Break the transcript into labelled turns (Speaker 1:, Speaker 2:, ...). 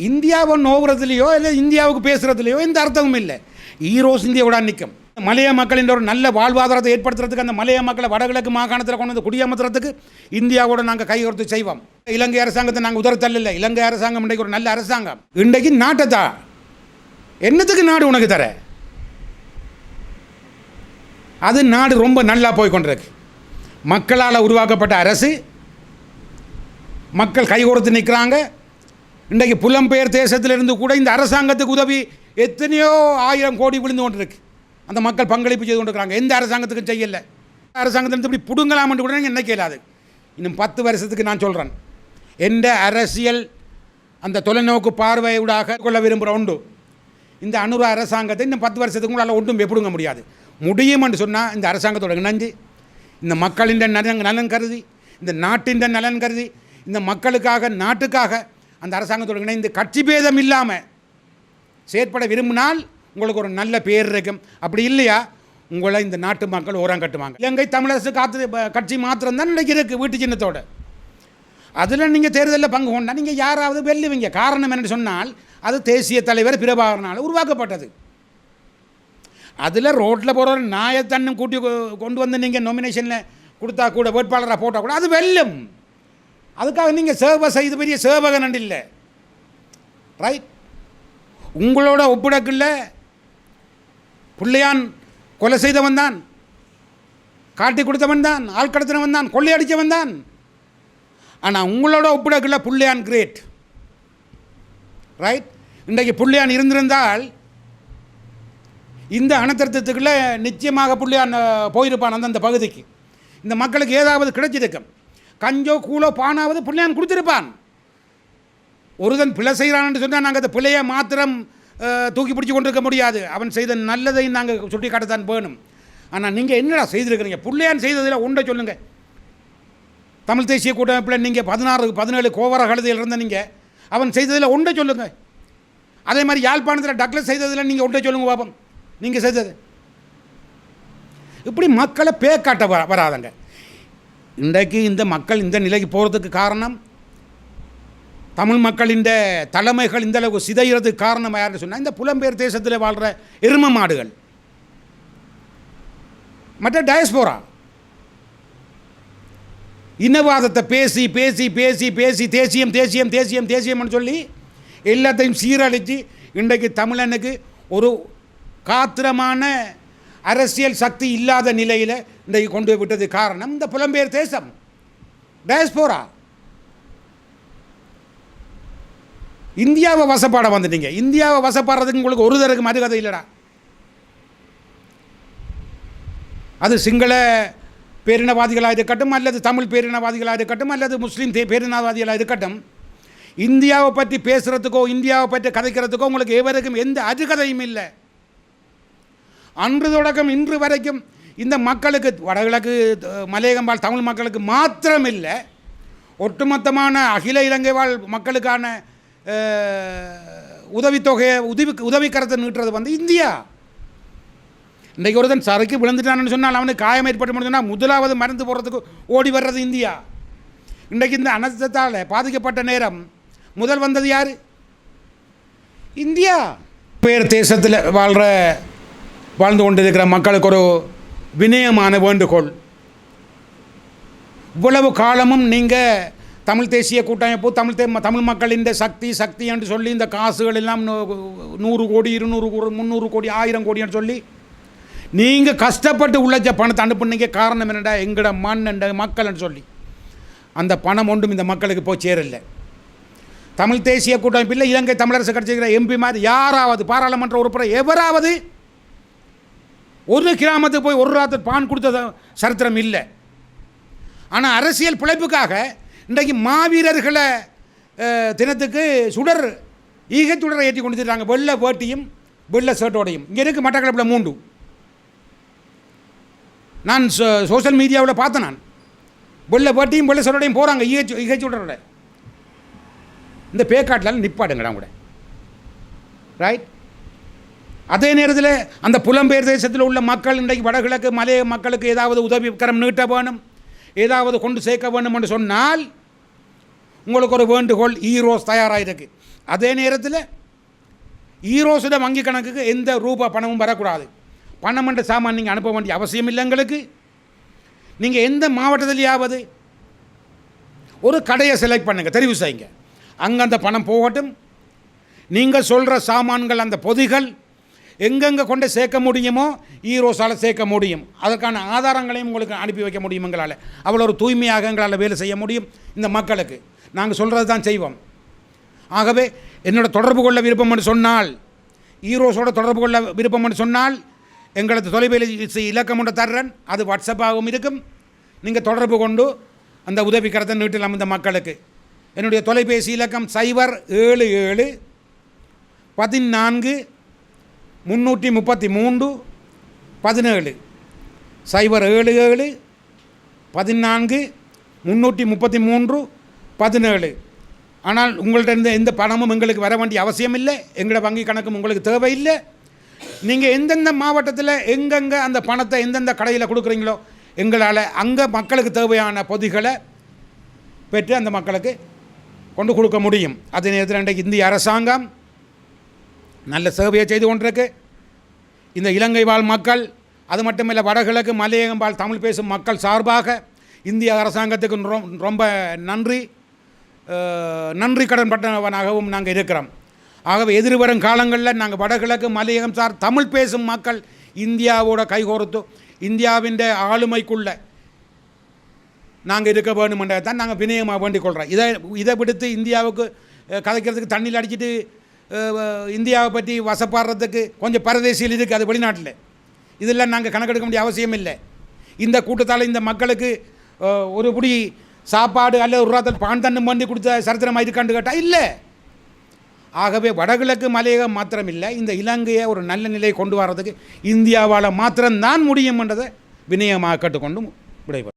Speaker 1: இந்தியாவை நோவுறதுலையோ இல்லை இந்தியாவுக்கு பேசுகிறதுலையோ எந்த அர்த்தமும் இல்லை. ஈரோஸ் இந்தியாவோட நிற்கும் மலைய மக்களின் ஒரு நல்ல வாழ்வாதாரத்தை ஏற்படுத்துறதுக்கு அந்த மலைய மக்களை வடகிழக்கு மாகாணத்தில் கொண்டு வந்து குடியமர்த்துறதுக்கு இந்தியாவோட நாங்கள் கைகோர்த்து செய்வோம். இலங்கை அரசாங்கத்தை நாங்கள் உதறத்தல்ல இலங்கை அரசாங்கம் இன்றைக்கு ஒரு நல்ல அரசாங்கம். இன்றைக்கு நாட்டை என்னத்துக்கு நாடு உனக்கு தர? அது நாடு ரொம்ப நல்லா போய் கொண்டிருக்கு. மக்களால் உருவாக்கப்பட்ட அரசு. மக்கள் கைகோர்த்து நிற்கிறாங்க இன்றைக்கு புலம்பெயர் தேசத்திலிருந்து கூட இந்த அரசாங்கத்துக்கு உதவி எத்தனையோ ஆயிரம் கோடி விழுந்து கொண்டிருக்கு. அந்த மக்கள் பங்களிப்பு செய்து கொண்டிருக்கிறாங்க. எந்த அரசாங்கத்துக்கும் செய்யலை. அரசாங்கத்திலிருந்து இப்படி பிடுங்கலாம்னு கூட என்ன கேளாது இன்னும் பத்து வருஷத்துக்கு நான் சொல்கிறேன் எந்த அரசியல் அந்த தொலைநோக்கு பார்வையூடாக கொள்ள விரும்புகிற உண்டு. இந்த அனுர அரசாங்கத்தை இன்னும் பத்து வருஷத்துக்கு உங்களால் ஒன்றும் பிடுங்க முடியாது. முடியும்னு சொன்னால் இந்த அரசாங்கத்தோட இணைஞ்சு இந்த மக்களின் நலன் நலன் கருதி இந்த நாட்டின் நலன் கருதி இந்த மக்களுக்காக நாட்டுக்காக அந்த அரசாங்கத்தோடு இணைந்து கட்சி பேதம் இல்லாமல் செயற்பட விரும்பினால் உங்களுக்கு ஒரு நல்ல பேர் இருக்கும். அப்படி இல்லையா? உங்களை இந்த நாட்டு மக்கள் ஓரம் கட்டுவாங்க. இலங்கை தமிழரசு காத்து கட்சி மாத்திரம் தான் இருக்குது வீட்டு சின்னத்தோடு. அதில் நீங்கள் தேர்தலில் பங்கு கொண்டா நீங்கள் யாராவது வெல்லுவீங்க. காரணம் என்னென்னு சொன்னால் அது தேசிய தலைவர் பிரபாகரனால் உருவாக்கப்பட்டது. அதில் ரோட்டில் போகிற ஒரு நாயத்தன்னும் கூட்டி கொ- கொண்டு வந்து நீங்கள் நொமினேஷனில் கொடுத்தா கூட வேட்பாளராக போட்டால் கூட அது வெல்லும். அதுக்காக நீங்கள் சேவை செய்து பெரிய சேவகன் இல்லை. ரைட் உங்களோட ஒப்பிடக்குள்ள பிள்ளையான் கொலை செய்தவன் தான். காட்டி கொடுத்தவன் தான். ஆள் கடத்தினவன் தான். கொள்ளையடித்தவன் தான். ஆனால் உங்களோட ஒப்பிடக்குள்ள பிள்ளையான் கிரேட் ரைட் இன்றைக்கு பிள்ளையான் இருந்திருந்தால் இந்த அணுத்திருத்தத்துக்குள்ளே நிச்சயமாக புள்ளியான் போயிருப்பான் அந்தந்த பகுதிக்கு. இந்த மக்களுக்கு ஏதாவது கிடைச்சிருக்கும். கஞ்சோ கூலோ பானாவது புள்ளையான் கொடுத்துருப்பான். ஒருதன் பிழை செய்கிறான்னு சொன்னால் நாங்கள் அந்த பிழையை மாத்திரம் தூக்கி பிடிச்சி கொண்டிருக்க முடியாது. அவன் செய்த நல்லதையும் நாங்கள் சுட்டி காட்டத்தான் வேணும். ஆனால் நீங்கள் என்னடா செய்திருக்கிறீங்க? புள்ளையான் செய்ததில் உண்டை சொல்லுங்கள் தமிழ் தேசிய கூட்டமைப்பில் நீங்கள் பதினாறு பதினேழு கோவர கழுதையில் இருந்த நீங்கள் அவன் செய்ததில் உண்டை சொல்லுங்கள் அதே மாதிரி யாழ்ப்பாணத்தில் டக்ளஸ் செய்ததில் நீங்கள் உண்டை சொல்லுங்க பாபம் நீங்கள் செய்தது. இப்படி மக்களை பேக்காட்ட வர வராதங்க. இன்றைக்கு இந்த மக்கள் இந்த நிலைக்கு போகிறதுக்கு காரணம்? தமிழ் மக்களின் தலைமைகள் இந்த அளவுக்கு சிதைகிறதுக்கு காரணம் யாருன்னு சொன்னால் இந்த புலம்பெயர் தேசத்தில் வாழ்கிற எரும மாடுகள். மற்ற டயஸ்போரா இனவாதத்தை பேசி பேசி பேசி பேசி தேசியம் தேசியம் தேசியம் தேசியம்னு சொல்லி எல்லாத்தையும் சீரழித்து இன்றைக்கு தமிழனுக்கு ஒரு காத்திரமான அரசியல் சக்தி இல்லாத நிலையில் இன்றைக்கு கொண்டு போய் விட்டது காரணம் இந்த புலம்பெயர் தேசம். டயஸ்போரா இந்தியாவை வசப்பாட வந்துட்டீங்க. இந்தியாவை வசப்பாடுறதுக்கு உங்களுக்கு ஒரு தருக்கு மறுகதை இல்லைடா. அது சிங்கள பேரினவாதிகளாக இருக்கட்டும் அல்லது தமிழ் பேரினவாதிகளாக இருக்கட்டும் அல்லது முஸ்லீம் தே பேரினவாதிகளாக இருக்கட்டும் இந்தியாவை பற்றி பேசுகிறதுக்கோ இந்தியாவை பற்றி கதைக்கிறதுக்கோ உங்களுக்கு எவருக்கும் எந்த அருகதையும் இல்லை. அன்று தொடக்கம் இன்று வரைக்கும் இந்த மக்களுக்கு வடகிழக்கு மலையகம்பாள் மலையகம்பால் தமிழ் மக்களுக்கு மாத்திரமில்லை. ஒட்டுமொத்தமான அகில இலங்கை வாழ் மக்களுக்கான உதவித்தொகையை உதவி உதவிக்கரத்தை நீட்டுறது வந்து இந்தியா. இன்றைக்கு ஒருத்தன் சரக்கு விழுந்துட்டான்னு சொன்னால் அவனுக்கு காயம் ஏற்பட்டு சொன்னால் முதலாவது மருந்து போடுறதுக்கு ஓடி வர்றது இந்தியா. இன்றைக்கு இந்த அனர்த்தத்தால் பாதிக்கப்பட்ட நேரம் முதல் வந்தது யார்? இந்தியா. பேர் தேசத்தில் வாழ்கிற வாழ்ந்து கொண்டிருக்கிற மக்களுக்கு ஒரு வினயமான வேண்டுகோள். இவ்வளவு காலமும் நீங்கள் தமிழ் தேசிய கூட்டமைப்பு தமிழ் தே தமிழ் மக்களின் சக்தி சக்தி என்று சொல்லி இந்த காசுகள் எல்லாம் நூ- நூறு கோடி இருநூறு கோடி முந்நூறு கோடி ஆயிரம் கோடின்னு சொல்லி நீங்கள் கஷ்டப்பட்டு உழைச்ச பணத்தை அனுப்புனீங்க. காரணம் என்னடா? எங்கட மண் என்ற மக்கள்னு சொல்லி. அந்த பணம் ஒன்றும் இந்த மக்களுக்கு போய் சேரலை. தமிழ் தேசிய கூட்டமைப்பில் இலங்கை தமிழரசு கட்சிக்கிற எம்பி மாதிரி யாராவது பாராளுமன்ற உறுப்பினர் எவராவது ஒரு கிராமத்துக்கு போய் ஒரு ராத்திரி பான் கொடுத்த சரித்திரம் இல்லை. ஆனால் அரசியல் பிழைப்புக்காக இன்றைக்கு மாவீரர்களை தினத்துக்கு சுடர் ஈக சுடரை ஏற்றி கொண்டு இருக்காங்க வெள்ளை வேட்டியும் வெள்ளை ஷர்ட்டோடையும். இங்கே இருக்குது மட்டக்களப்பில் மூண்டு நான் சோ- சோஷியல் மீடியாவில் பார்த்தேன் நான். வெள்ளை வேட்டியும் வெள்ளை ஷர்ட்டோடையும் போகிறாங்க ஈக ஈக சுடரோட. இந்த பேக்காட்டில் நிப்பாடுங்கடா கூட. ரைட் அதே நேரத்தில் அந்த புலம்பெயர் தேசத்தில் உள்ள மக்கள் இன்றைக்கு வடகிழக்கு மலைய மக்களுக்கு ஏதாவது உதவிக்கரம் நீட்ட வேணும் ஏதாவது கொண்டு சேர்க்க வேணும் என்று சொன்னால் உங்களுக்கு ஒரு வேண்டுகோள் ஈரோஸ் தயாராகிருக்கு அதே நேரத்தில் ஈரோஸோட வங்கி கணக்குக்கு எந்த ரூபா பணமும் வரக்கூடாது. பணம் என்ற சாமான் நீங்கள் அனுப்ப வேண்டிய அவசியம் இல்லை எங்களுக்கு. நீங்கள் எந்த மாவட்டத்திலேயாவது ஒரு கடையை செலக்ட் பண்ணுங்கள் தெரிவு செய்யுங்க. அங்கே அந்த பணம் போகட்டும். நீங்கள் சொல்கிற சாமான்கள் அந்த பொதிகள் எங்கெங்கே கொண்டு சேர்க்க முடியுமோ ஈரோஸால் சேர்க்க முடியும். அதற்கான ஆதாரங்களையும் உங்களுக்கு அனுப்பி வைக்க முடியும் எங்களால். அவ்வளோ ஒரு தூய்மையாக எங்களால் வேலை செய்ய முடியும் இந்த மக்களுக்கு. நாங்கள் சொல்கிறது தான் செய்வோம். ஆகவே என்னோட தொடர்பு கொள்ள விருப்பம் என்று சொன்னால் ஈரோஸோட தொடர்பு கொள்ள விருப்பம் என்று சொன்னால் எங்களது தொலைபேசி இலக்கம் ஒன்று தர்றேன். அது வாட்ஸ்அப்பாகவும் இருக்கும். நீங்கள் தொடர்பு கொண்டு அந்த உதவி கரத்தை நீட்டலாம் இந்த மக்களுக்கு. என்னுடைய தொலைபேசி இலக்கம் சைபர் ஏழு ஏழு பதினான்கு முந்நூற்றி முப்பத்தி மூன்று பதினேழு. சைபர் ஏழு ஏழு பதினான்கு முந்நூற்றி முப்பத்தி மூன்று பதினேழு. ஆனால் உங்கள்கிட்ட இருந்து எந்த பணமும் எங்களுக்கு வர வேண்டிய அவசியம் இல்லை எங்களோட வங்கி கணக்கும் உங்களுக்கு தேவையில்லை. நீங்கள் எந்தெந்த மாவட்டத்தில் எங்கெங்கே அந்த பணத்தை எந்தெந்த கடையில் கொடுக்குறீங்களோ எங்களால் அங்கே மக்களுக்கு தேவையான பொதிகளை பெற்று அந்த மக்களுக்கு கொண்டு கொடுக்க முடியும். அதே நேரத்தில் இன்றைக்கு இந்திய அரசாங்கம் நல்ல சேவையை செய்து கொண்டிருக்கு. இந்த இலங்கை வாழ் மக்கள் அது மட்டுமில்லை வடகிழக்கு மலையகம் வாழ் தமிழ் பேசும் மக்கள் சார்பாக இந்திய அரசாங்கத்துக்கு ரொம்ப நன்றி. நன்றி கடன் பட்டவனாகவும் நாங்கள் இருக்கிறோம். ஆகவே எதிர்வரும் காலங்களில் நாங்கள் வடகிழக்கு மலையகம் சார் தமிழ் பேசும் மக்கள் இந்தியாவோட கைகோர்த்து இந்தியாவின் ஆளுமைக்குள்ள நாங்கள் இருக்க வேணுமென்றதை தான் நாங்கள் வினயமாக வேண்டிக் கொள்கிறோம் இதை இதை விடுத்து இந்தியாவுக்கு கதைக்கிறதுக்கு தண்ணியில் அடிச்சிட்டு இந்தியாவை பற்றி வசப்பாடுறதுக்கு கொஞ்சம் பரதேசியில் இருக்குது அது வெளிநாட்டில். இதெல்லாம் நாங்கள் கணக்கெடுக்க வேண்டிய அவசியம் இல்லை. இந்த கூட்டத்தால் இந்த மக்களுக்கு ஒரு புடி சாப்பாடு அல்லது ஒரு ராத்தல் பான் தண்ணு பண்ணி கொடுத்த சரித்திரமாக இருக்கான்னு கேட்டால் இல்லை. ஆகவே வடகிழக்கு மலையகம் மாத்திரமில்லை இந்த இலங்கையை ஒரு நல்ல நிலையை கொண்டு வர்றதுக்கு இந்தியாவால் மாத்திரம்தான் முடியும் என்றதை வினயமாக கேட்டுக்கொண்டு விடைபெறும்